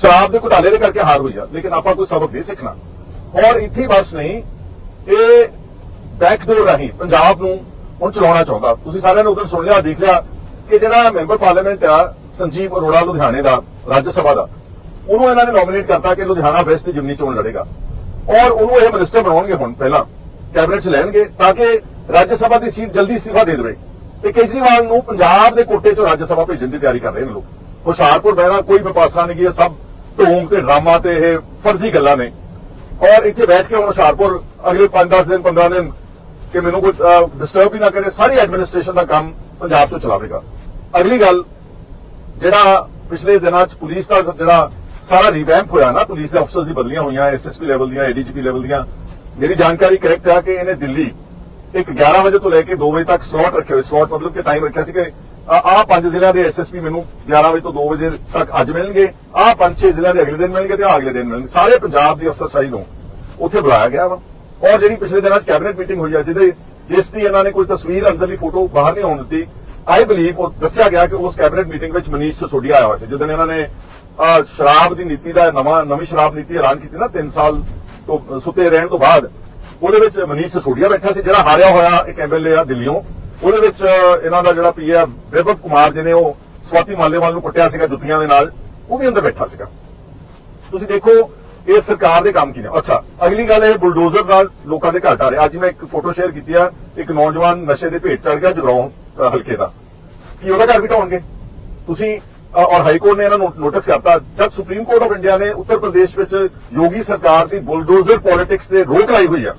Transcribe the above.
ਸ਼ਰਾਬ ਦੇ ਘੁਟਾਲੇ ਦੇ ਕਰਕੇ ਹਾਰ ਹੋਈ ਆ, ਲੇਕਿਨ ਆਪਾਂ ਕੋਈ ਸਬਕ ਨਹੀਂ ਸਿੱਖਣਾ। ਔਰ ਇੱਥੇ ਹੀ ਬਸ ਨਹੀਂ, ਇਹ ਬੈਕਡੋਰ ਰਾਹੀਂ ਪੰਜਾਬ ਨੂੰ ਹੁਣ ਚਲਾਉਣਾ ਚਾਹੁੰਦਾ। ਤੁਸੀਂ ਸਾਰਿਆਂ ਨੇ ਉਦੋਂ ਸੁਣ ਲਿਆ, ਦੇਖ ਲਿਆ ਕਿ ਜਿਹੜਾ ਮੈਂਬਰ ਪਾਰਲੀਮੈਂਟ ਆ, ਸੰਜੀਵ ਅਰੋੜਾ ਲੁਧਿਆਣੇ ਦਾ, ਰਾਜ ਸਭਾ ਦਾ, ਉਹਨੂੰ ਇਹਨਾਂ ਨੇ ਨੋਮੀਨੇਟ ਕਰਤਾ ਕਿ ਲੁਧਿਆਣਾ ਵੈਸਟ ਦੀ ਜਿਮਨੀ ਚੋਣ ਲੜੇਗਾ। ਔਰ ਉਹਨੂੰ ਇਹ ਮਿਨਿਸਟਰ ਬਣਾਉਣਗੇ ਹੁਣ, ਪਹਿਲਾਂ ਕੈਬਨਿਟ 'ਚ ਲੈਣਗੇ, ਤਾਂ ਕਿ ਰਾਜ ਸਭਾ ਦੀ ਸੀਟ ਜਲਦੀ ਅਸਤੀਫਾ ਦੇ ਦੇਵੇ। ਤੇ ਕੇਜਰੀਵਾਲ ਨੂੰ ਪੰਜਾਬ ਦੇ ਕੋਟੇ 'ਚੋਂ ਰਾਜ ਸਭਾ ਭੇਜਣ ਦੀ ਤਿਆਰੀ ਕਰ ਰਹੇ ਨੇ ਲੋਕ। ਹੁਸ਼ਿਆਰਪੁਰ ਬਹਿਣਾ, ਕੋਈ ਵਿਪਾਸਾ ਨਹੀਂ ਗਿਆ ਸਭ ਢੋਂਗ ਤੇ ਡਰਾਮਾ ਤੇ ਇਹ ਫਰਜ਼ੀ ਗੱਲਾਂ ਨੇ। ਔਰ ਇੱਥੇ ਬੈਠ ਕੇ ਹੁਣ ਹੁਸ਼ਿਆਰਪੁਰ ਅਗਲੇ 5-10 ਦਿਨ 15 ਦਿਨ ਕਿ ਮੈਨੂੰ ਕੋਈ ਡਿਸਟਰਬ ਹੀ ਨਾ ਕਰੇ, ਸਾਰੀ ਐਡਮਿਨਿਸਟ੍ਰੇਸ਼ਨ ਦਾ ਕੰਮ ਪੰਜਾਬ ਤੋਂ ਚਲਾਵੇਗਾ। ਅਗਲੀ ਗੱਲ, ਜਿਹੜਾ ਪਿਛਲੇ ਦਿਨਾਂ 'ਚ ਪੁਲਿਸ ਦਾ ਜਿਹੜਾ ਸਾਰਾ ਰੀਵੈਂਪ ਹੋਇਆ ਨਾ, ਪੁਲਿਸ ਦੇ ਅਫਸਰਸ ਦੀ ਬਦਲੀਆਂ ਹੋਈਆਂ ਐਸਐਸਪੀ ਲੈਵਲ ਦੀਆਂ ਏਡੀਜੀਪੀ ਲੈਵਲ ਦੀਆਂ, ਮੇਰੀ ਜਾਣਕਾਰੀ ਕਰੈਕਟ ਆ ਕਿ ਇਹਨੇ ਦਿੱਲੀ ਇੱਕ 11 ਵਜੇ ਤੋਂ ਲੈ ਕੇ 2 ਵਜੇ ਤੱਕ ਸਲੋਟ ਰੱਖੇ ਹੋਏ। ਸਲੋਟ ਮਤਲਬ ਕਿ ਟਾਈਮ ਰੱਖਿਆ ਸੀ ਕਿ ਆਹ ਪੰਜ ਜ਼ਿਲ੍ਹਿਆਂ ਦੇ ਐਸਐਸਪੀ ਮੈਨੂੰ 11 ਵਜੇ ਤੋਂ 2 ਵਜੇ ਤੱਕ ਅੱਜ ਮਿਲਣਗੇ। ਆਹ ਪੰਜ ਛੇ ਜ਼ਿਲ੍ਹਿਆਂ ਦੇ ਅਗਲੇ ਦਿਨ ਮਿਲਣਗੇ ਤੇ ਆਹ ਅਗਲੇ ਦਿਨ ਮਿਲਣਗੇ। ਸਾਰੇ ਪੰਜਾਬ ਦੀ ਅਫਸਰਸ਼ਾਹੀ ਨੂੰ ਉੱਥੇ ਬੁਲਾਇਆ ਗਿਆ ਵਾ। ਔਰ ਜਿਹੜੀ ਪਿਛਲੇ ਦਿਨਾਂ 'ਚ ਕੈਬਨਿਟ ਮੀਟਿੰਗ ਹੋਈ ਆ, ਜਿਹਦੇ ਜਿਸ ਦੀ ਇਹਨਾਂ ਨੇ ਕੋਈ ਤਸਵੀਰ ਅੰਦਰਲੀ ਫੋਟੋ ਬਾਹਰ ਨਹੀਂ ਆਉਣ ਦਿੱਤੀ ਆਈ ਬਲੀਵ ਉਹ ਦੱਸਿਆ ਗਿਆ ਕਿ ਉਸ ਕੈਬਨਿਟ ਮੀਟਿੰਗ ਵਿੱਚ ਮਨੀਸ਼ ਸਸੋਡੀਆ ਆਇਆ ਹੋਇਆ ਸੀ ਜਦੋਂ ਇਹਨਾਂ ਨੇ ਸ਼ਰਾਬ ਦੀ ਨੀਤੀ ਦਾ ਨਵਾਂ, ਨਵੀਂ ਸ਼ਰਾਬ ਨੀਤੀ ਐਲਾਨ ਕੀਤੀ ਨਾ 3 ਸਾਲ ਤੋਂ ਸੁੱਤੇ ਰਹਿਣ ਤੋਂ ਬਾਅਦ। ਉਹਦੇ ਵਿੱਚ ਮਨੀਸ਼ ਸਸੋਡੀਆ ਬੈਠਾ ਸੀ, ਜਿਹੜਾ ਹਾਰਿਆ ਹੋਇਆ ਇੱਕ ਐਮਐਲਏ ਆ ਦਿੱਲੀੋਂ। ਉਹਦੇ ਵਿੱਚ ਅਹ, ਇਹਨਾਂ ਦਾ ਜਿਹੜਾ ਪੀਏ ਵਿਭਵ ਕੁਮਾਰ ਜਿਹਨੇ ਉਹ ਸਵਾਤੀ ਮਾਲੇਵਾਲ ਨੂੰ ਕੁੱਟਿਆ ਸੀਗਾ ਜੁੱਤੀਆਂ ਦੇ ਨਾਲ ਉਹ ਵੀ ਅੰਦਰ ਬੈਠਾ ਸੀਗਾ। ਤੁਸੀਂ ਦੇਖੋ ਇਹ ਸਰਕਾਰ ਦੇ ਕੰਮ ਕੀ ਨੇ। ਅੱਛਾ ਅਗਲੀ ਗੱਲ ਇਹ ਬੁਲਡੋਜ਼ਰ ਨਾਲ ਲੋਕਾਂ ਦੇ ਘਰ ਢਾ ਰਹੇ। ਅੱਜ ਮੈਂ ਇੱਕ ਫੋਟੋ ਸ਼ੇਅਰ ਕੀਤੀ ਆ ਇੱਕ ਨੌਜਵਾਨ ਨਸ਼ੇ ਦੇ ਭੇਟ ਚੜ ਗਿਆ ਜਗਰਾਉਂ ਹਲਕੇ ਦਾ। ਕੀ ਉਹਦਾ ਘਰ ਵੀ ਢਾਉਣਗੇ? ਤੁਸੀਂ ਔਰ ਹਾਈ ਕੋਰਟ ਨੇ ਇਹਨਾਂ ਨੂੰ ਨੋਟਿਸ ਕਰਤਾ ਜਦ ਸੁਪਰੀਮ ਕੋਰਟ ਆਫ ਇੰਡੀਆ ਨੇ ਉੱਤਰ ਪ੍ਰਦੇਸ਼ ਵਿੱਚ ਯੋਗੀ ਸਰਕਾਰ ਦੀ ਬੁਲਡੋਜ਼ਰ ਪੋਲਿਟਿਕਸ ਤੇ ਰੋਕ ਲਾਈ ਹੋਈ ਆ